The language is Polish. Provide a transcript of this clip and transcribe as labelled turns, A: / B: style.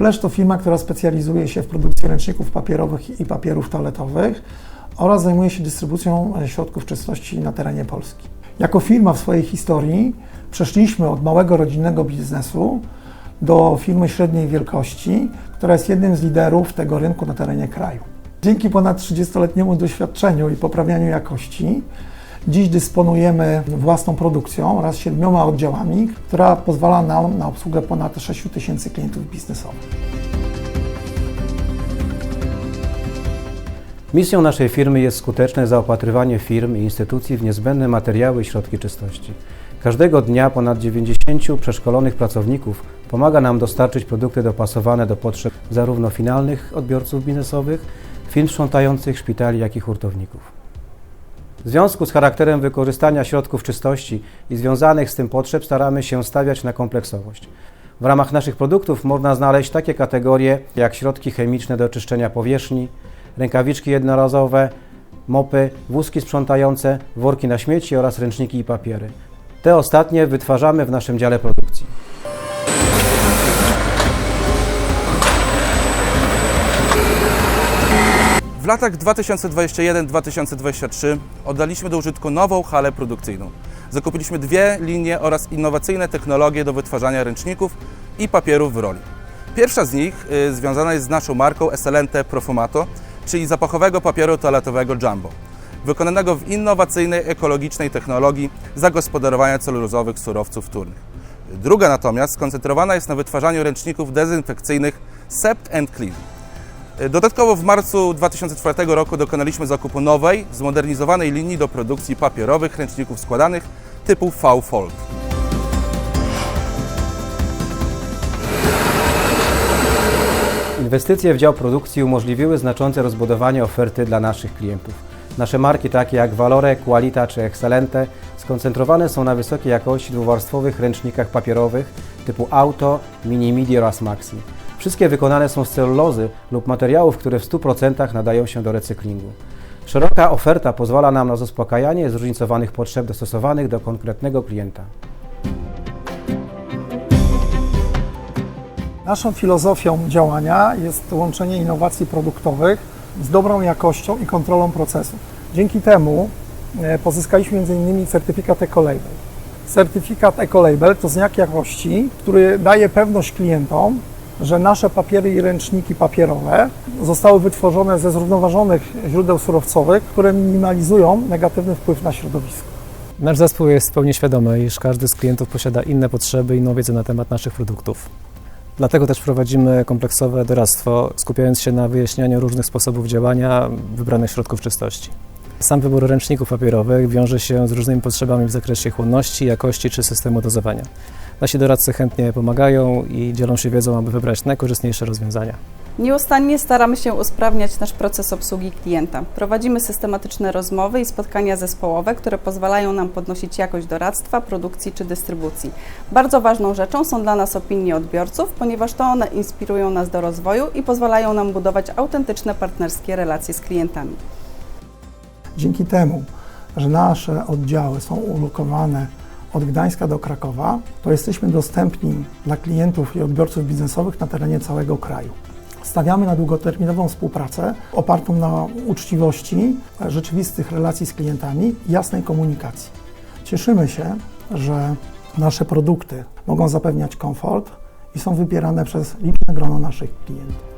A: Flash to firma, która specjalizuje się w produkcji ręczników papierowych i papierów toaletowych oraz zajmuje się dystrybucją e, środków czystości na terenie Polski. Jako firma w swojej historii przeszliśmy od małego rodzinnego biznesu do firmy średniej wielkości, która jest jednym z liderów tego rynku na terenie kraju. Dzięki ponad 30-letniemu doświadczeniu i poprawianiu jakości, dziś dysponujemy własną produkcją oraz siedmioma oddziałami, która pozwala nam na obsługę ponad 6 tysięcy klientów biznesowych.
B: Misją naszej firmy jest skuteczne zaopatrywanie firm i instytucji w niezbędne materiały i środki czystości. Każdego dnia ponad 90 przeszkolonych pracowników pomaga nam dostarczyć produkty dopasowane do potrzeb zarówno finalnych odbiorców biznesowych, firm sprzątających, szpitali, jak i hurtowników. W związku z charakterem wykorzystania środków czystości i związanych z tym potrzeb staramy się stawiać na kompleksowość. W ramach naszych produktów można znaleźć takie kategorie jak środki chemiczne do czyszczenia powierzchni, rękawiczki jednorazowe, mopy, wózki sprzątające, worki na śmieci oraz ręczniki i papiery. Te ostatnie wytwarzamy w naszym dziale produkcji.
C: Latach 2021-2023 oddaliśmy do użytku nową halę produkcyjną. Zakupiliśmy dwie linie oraz innowacyjne technologie do wytwarzania ręczników i papierów w roli. Pierwsza z nich y, związana jest z naszą marką Esselente Profumato, czyli zapachowego papieru toaletowego Jumbo, wykonanego w innowacyjnej, ekologicznej technologii zagospodarowania celulozowych surowców wtórnych. Druga natomiast skoncentrowana jest na wytwarzaniu ręczników dezynfekcyjnych Sept and Clean. Dodatkowo w marcu 2004 roku dokonaliśmy zakupu nowej, zmodernizowanej linii do produkcji papierowych ręczników składanych typu V-Fold.
B: Inwestycje w dział produkcji umożliwiły znaczące rozbudowanie oferty dla naszych klientów. Nasze marki takie jak Valore, Qualita czy Excelente skoncentrowane są na wysokiej jakości dwuwarstwowych ręcznikach papierowych typu Auto, Mini Midi oraz Maxi. Wszystkie wykonane są z celulozy lub materiałów, które w 100% nadają się do recyklingu. Szeroka oferta pozwala nam na zaspokajanie zróżnicowanych potrzeb dostosowanych do konkretnego klienta.
A: Naszą filozofią działania jest łączenie innowacji produktowych z dobrą jakością i kontrolą procesu. Dzięki temu e, pozyskaliśmy m.in. certyfikat Ecolabel. Certyfikat Ecolabel to znak jakości, który daje pewność klientom, że nasze papiery i ręczniki papierowe zostały wytworzone ze zrównoważonych źródeł surowcowych, które minimalizują negatywny wpływ na środowisko.
D: Nasz zespół jest w pełni świadomy, iż każdy z klientów posiada inne potrzeby i inną wiedzę na temat naszych produktów. Dlatego też prowadzimy kompleksowe doradztwo, skupiając się na wyjaśnianiu różnych sposobów działania wybranych środków czystości. Sam wybór ręczników papierowych wiąże się z różnymi potrzebami w zakresie chłonności, jakości czy systemu dozowania. Nasi doradcy chętnie pomagają i dzielą się wiedzą, aby wybrać najkorzystniejsze rozwiązania.
E: Nieustannie staramy się usprawniać nasz proces obsługi klienta. Prowadzimy systematyczne rozmowy i spotkania zespołowe, które pozwalają nam podnosić jakość doradztwa, produkcji czy dystrybucji. Bardzo ważną rzeczą są dla nas opinie odbiorców, ponieważ to one inspirują nas do rozwoju i pozwalają nam budować autentyczne partnerskie relacje z klientami.
A: Dzięki temu, że nasze oddziały są ulokowane od Gdańska do Krakowa, to jesteśmy dostępni dla klientów i odbiorców biznesowych na terenie całego kraju. Stawiamy na długoterminową współpracę opartą na uczciwości, rzeczywistych relacji z klientami jasnej komunikacji. Cieszymy się, że nasze produkty mogą zapewniać komfort i są wybierane przez liczne grono naszych klientów.